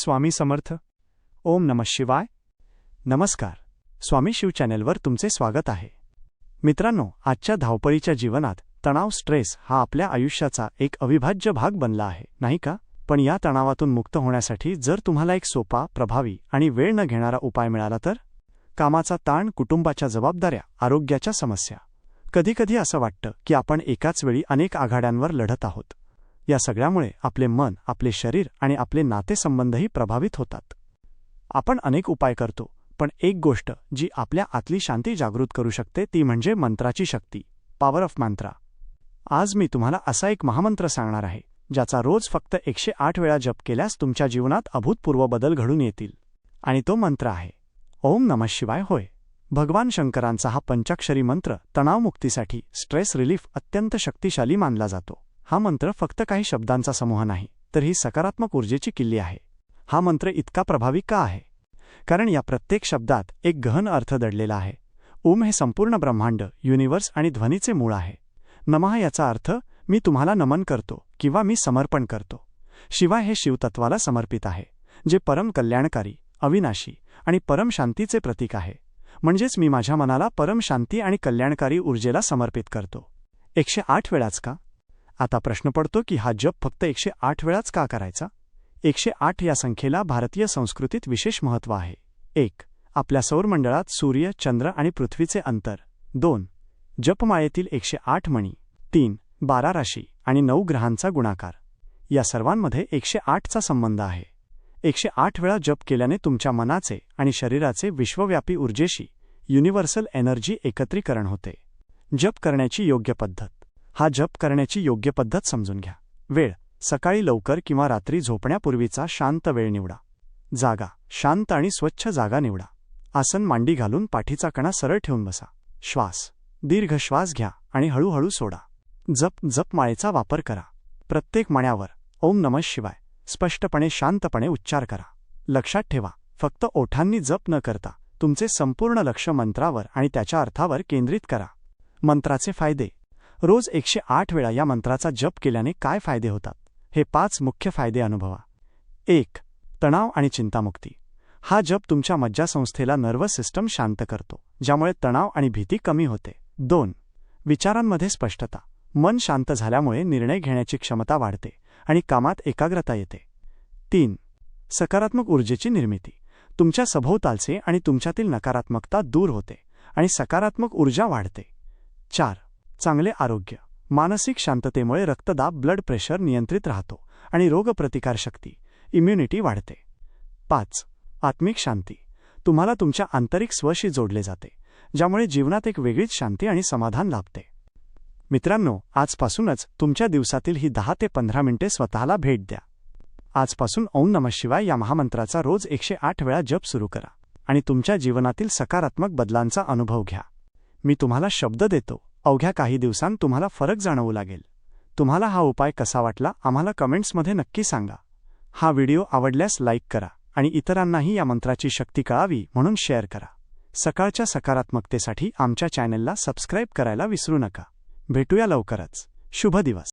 स्वामी समर्थ. ओम नम शिवाय. नमस्कार. स्वामी शिव चॅनेलवर तुमचे स्वागत आहे. मित्रांनो आजच्या धावपळीच्या जीवनात तणाव स्ट्रेस हा आपल्या आयुष्याचा एक अविभाज्य भाग बनला आहे नाही का? पण या तणावातून मुक्त होण्यासाठी जर तुम्हाला एक सोपा प्रभावी आणि वेळ न घेणारा उपाय मिळाला तर? कामाचा ताण कुटुंबाच्या जबाबदाऱ्या आरोग्याच्या समस्या. कधीकधी असं वाटतं की आपण एकाच वेळी अनेक आघाड्यांवर लढत आहोत. या सगळ्यामुळे आपले मन आपले शरीर आणि आपले नातेसंबंधही प्रभावित होतात. आपण अनेक उपाय करतो पण एक गोष्ट जी आपल्या आतली शांती जागृत करू शकते ती म्हणजे मंत्राची शक्ती पॉवर ऑफ मंत्रा आज मी तुम्हाला असा एक महामंत्र सांगणार आहे ज्याचा रोज फक्त एकशे आठ वेळा जप केल्यास तुमच्या जीवनात अभूतपूर्व बदल घडून येतील. आणि तो मंत्र आहे ओम नमः शिवाय होय. भगवान शंकरांचा हा पंचाक्षरी मंत्र तणावमुक्तीसाठी स्ट्रेस रिलीफ अत्यंत शक्तिशाली मानला जातो. हा मंत्र फक्त काही शब्दांचा समूह नाही तर ही सकारात्मक ऊर्जेची किल्ली आहे. हा मंत्र इतका प्रभावी का आहे? कारण या प्रत्येक शब्दात एक गहन अर्थ दडलेला आहे. ओम हे संपूर्ण ब्रह्मांड युनिवर्स आणि ध्वनीचे मूळ आहे. नमः याचा अर्थ मी तुम्हाला नमन करतो किंवा मी समर्पण करतो. शिवाय हे शिवतत्वाला समर्पित आहे जे परम कल्याणकारी अविनाशी आणि परम शांतीचे प्रतीक आहे. म्हणजेच मी माझ्या मनाला परम शांती आणि कल्याणकारी ऊर्जेला समर्पित करतो. एकशे आठ वेळाच का? आता प्रश्न पडतो की हा जप फक्त एकशे आठ वेळाच का करायचा? एकशे आठ या संख्येला भारतीय संस्कृतीत विशेष महत्त्व आहे. एक आपल्या सौरमंडळात सूर्य चंद्र आणि पृथ्वीचे अंतर. दोन जपमाळेतील एकशे आठ मणी. तीन बारा राशी आणि नऊ ग्रहांचा गुणाकार. या सर्वांमध्ये एकशे आठचा संबंध आहे. एकशे आठ वेळा जप केल्याने तुमच्या मनाचे आणि शरीराचे विश्वव्यापी ऊर्जेशी युनिव्हर्सल एनर्जी एकत्रीकरण होते. जप करण्याची योग्य पद्धत. हा जप करण्याची योग्य पद्धत समजून घ्या. वेळ. सकाळी लवकर किंवा रात्री झोपण्यापूर्वीचा शांत वेळ निवडा. जागा. शांत आणि स्वच्छ जागा निवडा. आसन मांडी घालून पाठीचा कणा सरळ ठेवून बसा. श्वास. दीर्घ श्वास घ्या आणि हळूहळू सोडा. जप जपमाळेचा वापर करा. प्रत्येक मण्यावर. ओम नमः शिवाय. स्पष्टपणे शांतपणे उच्चार करा. लक्षात ठेवा. फक्त ओठांनी जप न करता तुमचे संपूर्ण लक्ष मंत्रावर आणि त्याच्या अर्थावर केंद्रित करा. मंत्राचे फायदे. रोज एकशे आठ वेळा या मंत्राचा जप केल्याने काय फायदे होतात? हे पाच मुख्य फायदे अनुभवा. एक तणाव आणि चिंतामुक्ती. हा जप तुमच्या मज्जासंस्थेला नर्वस सिस्टम शांत करतो ज्यामुळे तणाव आणि भीती कमी होते. दोन विचारांमध्ये स्पष्टता. मन शांत झाल्यामुळे निर्णय घेण्याची क्षमता वाढते आणि कामात एकाग्रता येते. तीन सकारात्मक ऊर्जेची निर्मिती. तुमच्या सभोवतालचे आणि तुमच्यातील नकारात्मकता दूर होते आणि सकारात्मक ऊर्जा वाढते. चार चांगले आरोग्य मानसिक शांततेमुळे रक्तदाब ब्लड प्रेशर नियंत्रित राहतो आणि रोगप्रतिकारशक्ती इम्युनिटी वाढते. पाच आत्मिक शांती. तुम्हाला तुमच्या आंतरिक स्वशी जोडले जाते ज्यामुळे जीवनात एक वेगळीच शांती आणि समाधान लाभते. मित्रांनो आजपासूनच तुमच्या दिवसातील ही दहा ते पंधरा मिनिटे स्वतःला भेट द्या. आजपासून ओम नमः शिवाय या महामंत्राचा रोज एकशे आठ वेळा जप सुरू करा आणि तुमच्या जीवनातील सकारात्मक बदलांचा अनुभव घ्या. मी तुम्हाला शब्द देतो अवघ्या काही दिवसांत तुम्हाला फरक जाणवू लागेल. तुम्हाला हा उपाय कसा वाटला आम्हाला कमेंट्समध्ये नक्की सांगा. हा व्हिडिओ आवडल्यास लाईक करा आणि इतरांनाही या मंत्राची शक्ती कळावी म्हणून शेअर करा. सकाळच्या सकारात्मकतेसाठी आमच्या चॅनेलला सबस्क्राईब करायला विसरू नका. भेटूया लवकरच. शुभ दिवस.